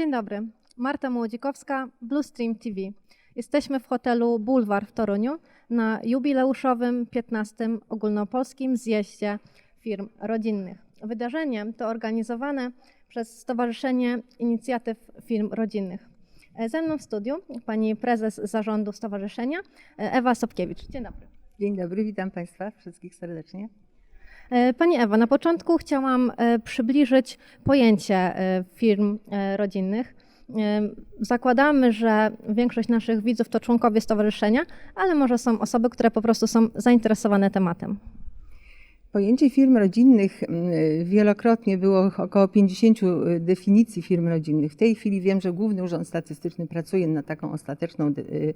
Dzień dobry. Marta Młodzikowska, Blue Stream TV. Jesteśmy w hotelu Bulwar w Toruniu na jubileuszowym 15. ogólnopolskim zjeździe firm rodzinnych. Wydarzenie to organizowane przez Stowarzyszenie Inicjatyw Firm Rodzinnych. Ze mną w studiu pani prezes zarządu stowarzyszenia Ewa Sobkiewicz. Dzień dobry. Dzień dobry, witam Państwa wszystkich serdecznie. E, Pani Ewa, na początku chciałam e, przybliżyć pojęcie e, firm rodzinnych. Zakładamy, że większość naszych widzów to członkowie stowarzyszenia, ale może są osoby, które po prostu są zainteresowane tematem. Pojęcie firm rodzinnych mm, wielokrotnie było około 50 definicji firm rodzinnych. W tej chwili wiem, że Główny Urząd Statystyczny pracuje nad taką ostateczną y,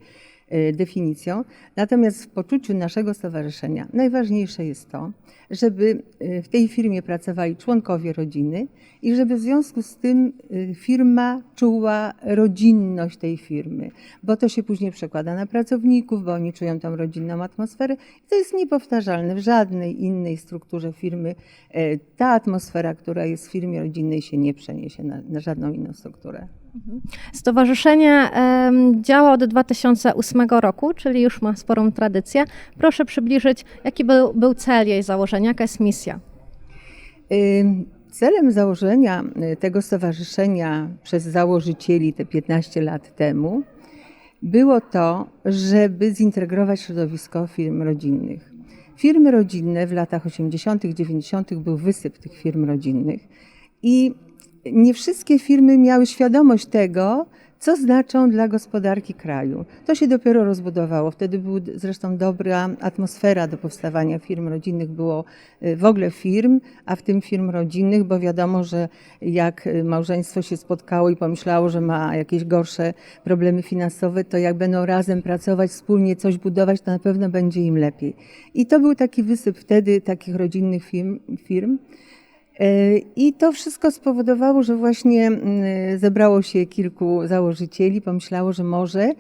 y, definicją. Natomiast w poczuciu naszego stowarzyszenia najważniejsze jest to, żeby y, w tej firmie pracowali członkowie rodziny i żeby w związku z tym y, firma czuła rodzinność tej firmy, bo to się później przekłada na pracowników, bo oni czują tą rodzinną atmosferę. I to jest niepowtarzalne w żadnej innej strukturze firmy. E, Ta atmosfera, która jest w firmie rodzinnej, się nie przeniesie na, na żadną inną strukturę. Stowarzyszenie em, działa od 2008 roku, czyli już ma sporą tradycję. Proszę przybliżyć, jaki był, był cel jej założenia, jaka jest misja. Celem założenia y, tego stowarzyszenia przez założycieli te 15 lat temu było to, żeby zintegrować środowisko firm rodzinnych. Firmy rodzinne w latach 80., 90. był wysyp tych firm rodzinnych i nie wszystkie firmy miały świadomość tego, co znaczą dla gospodarki kraju. To się dopiero rozbudowało. Wtedy była zresztą dobra atmosfera do powstawania firm rodzinnych. Było y, w ogóle firm, a w tym firm rodzinnych, bo wiadomo, że jak y, małżeństwo się spotkało i pomyślało, że ma jakieś gorsze problemy finansowe, to jak będą razem pracować, wspólnie coś budować, to na pewno będzie im lepiej. I to był taki wysyp wtedy takich rodzinnych firm. firm. E, I to wszystko spowodowało, że właśnie mm, zebrało się kilku założycieli, pomyślało, że może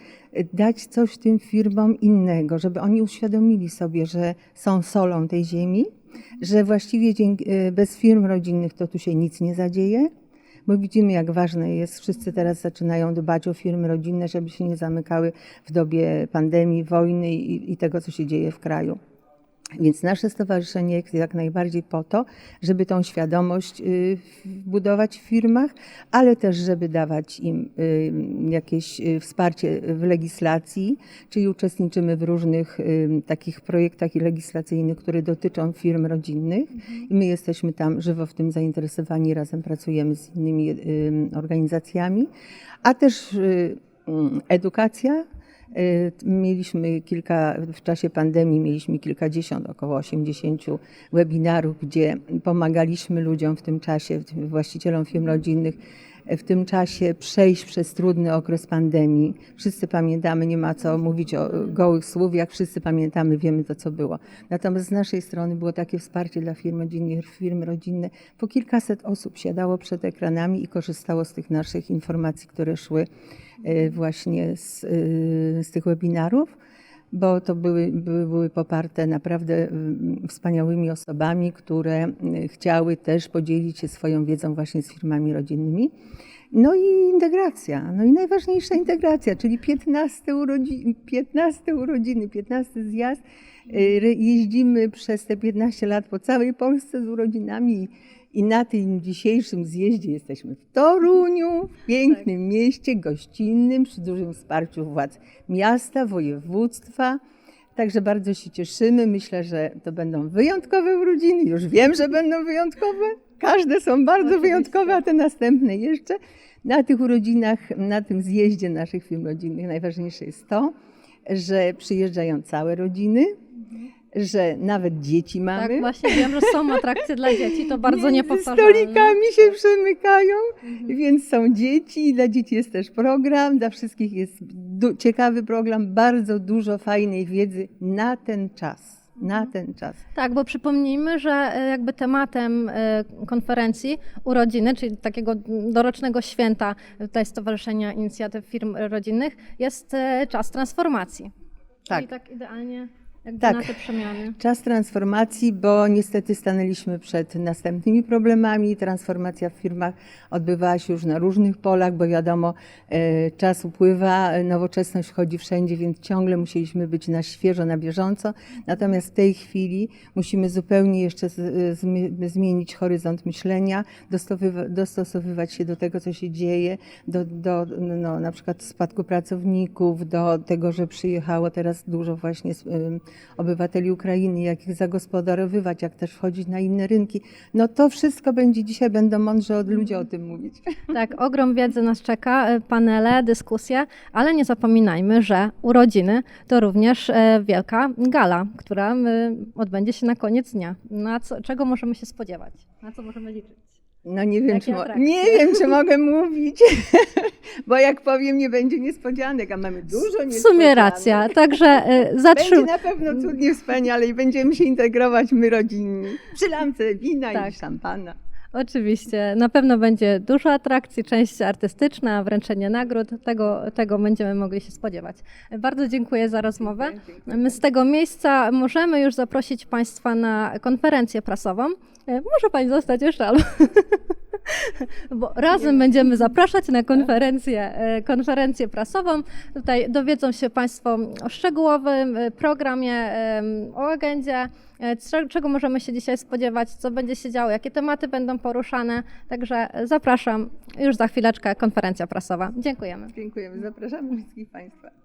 dać coś tym firmom innego, żeby oni uświadomili sobie, że są solą tej ziemi, że właściwie e, bez firm rodzinnych to tu się nic nie zadzieje, bo widzimy, jak ważne jest. Wszyscy teraz zaczynają dbać o firmy rodzinne, żeby się nie zamykały w dobie pandemii, wojny i, i tego, co się dzieje w kraju. Więc nasze stowarzyszenie jest jak najbardziej po to, żeby tą świadomość y, budować w firmach, ale też, żeby dawać im y, jakieś y, wsparcie w legislacji, czyli uczestniczymy w różnych takich projektach legislacyjnych, które dotyczą firm rodzinnych. I my jesteśmy tam żywo w tym zainteresowani, razem pracujemy z innymi organizacjami, a też mm, edukacja, Mieliśmy kilka, w czasie pandemii mieliśmy kilkadziesiąt, około 80 webinarów, gdzie pomagaliśmy ludziom w tym czasie, właścicielom firm rodzinnych, w tym czasie przejść przez trudny okres pandemii. Wszyscy pamiętamy, nie ma co mówić o gołych słów, jak wszyscy pamiętamy, wiemy to, co było. Natomiast z naszej strony było takie wsparcie dla firm rodzinnych, firmy rodzinne. Po kilkaset osób siadało przed ekranami i korzystało z tych naszych informacji, które szły e, właśnie z, e, z tych webinarów bo to były, były, poparte naprawdę mm, wspaniałymi osobami, które mm, chciały też podzielić się swoją wiedzą właśnie z firmami rodzinnymi. No i integracja, no i najważniejsza integracja, czyli 15, urodzi, 15 urodziny, 15 zjazd. Y, Jeździmy przez te 15 lat po całej Polsce z urodzinami i na tym dzisiejszym zjeździe jesteśmy w Toruniu, w pięknym mieście gościnnym, przy dużym wsparciu władz miasta, województwa. Także bardzo się cieszymy. Myślę, że to będą wyjątkowe urodziny. Już wiem, że będą wyjątkowe. Każde są bardzo Oczywiście. wyjątkowe, a te następne jeszcze. Na tych urodzinach, na tym zjeździe naszych firm rodzinnych najważniejsze jest to, że przyjeżdżają całe rodziny, że nawet dzieci mamy. Tak, właśnie wiem, że są atrakcje dla dzieci, to bardzo niepowtarzalne. stolikami się przemykają, więc są dzieci, i dla dzieci jest też program, dla wszystkich jest ciekawy program, bardzo dużo fajnej wiedzy na ten czas. Na ten czas. Tak, bo przypomnijmy, że e, jakby tematem e, konferencji urodziny, czyli takiego dorocznego święta tutaj Stowarzyszenia Inicjatyw Firm Rodzinnych jest e, czas transformacji. Tak. Czyli tak idealnie jakby Tak. na te przemiany? Czas transformacji, bo niestety stanęliśmy przed następnymi problemami. Transformacja w firmach odbywała się już na różnych polach, bo wiadomo, e, czas upływa, e, nowoczesność wchodzi wszędzie, więc ciągle musieliśmy być na świeżo, na bieżąco. Natomiast w tej chwili musimy zupełnie jeszcze e, zmi- zmienić horyzont myślenia, dostosowywa- dostosowywać się do tego, co się dzieje, do, do no, na przykład spadku pracowników, do tego, że przyjechało teraz dużo właśnie obywateli Ukrainy, jak ich zagospodarowywać, jak też wchodzić na inne rynki. No to wszystko będzie dzisiaj, będą mądrze od ludzi o tym mówić. Tak, ogrom wiedzy nas czeka, e, panele, dyskusje, ale nie zapominajmy, że urodziny to również e, wielka gala, która e, odbędzie się na koniec dnia. Na co, czego możemy się spodziewać? Na co możemy liczyć? No nie wiem, Jakie czy, mo- atrakcje? nie wiem, czy mogę mówić, bo jak powiem, nie będzie niespodzianek, a mamy dużo W niespodzianek. sumie racja, także e, Będzie zatrzym... na pewno cudnie, wspaniale i będziemy się integrować my rodzinni. Przy lampce wina Tak. i szampana. Oczywiście, na pewno będzie dużo atrakcji, część artystyczna, wręczenie nagród, tego, tego będziemy mogli się spodziewać. Bardzo dziękuję za rozmowę. Dziękuję. My z tego miejsca możemy już zaprosić Państwa na konferencję prasową. E, Może Pani zostać jeszcze albo. Bo razem będziemy zapraszać na konferencję, e, konferencję prasową. Tutaj dowiedzą się Państwo o szczegółowym e, programie, o agendzie, cze- czego możemy się dzisiaj spodziewać, co będzie się działo, jakie tematy będą poruszane. Także zapraszam już za chwileczkę konferencja prasowa. Dziękujemy. Dziękujemy, zapraszamy wszystkich Państwa.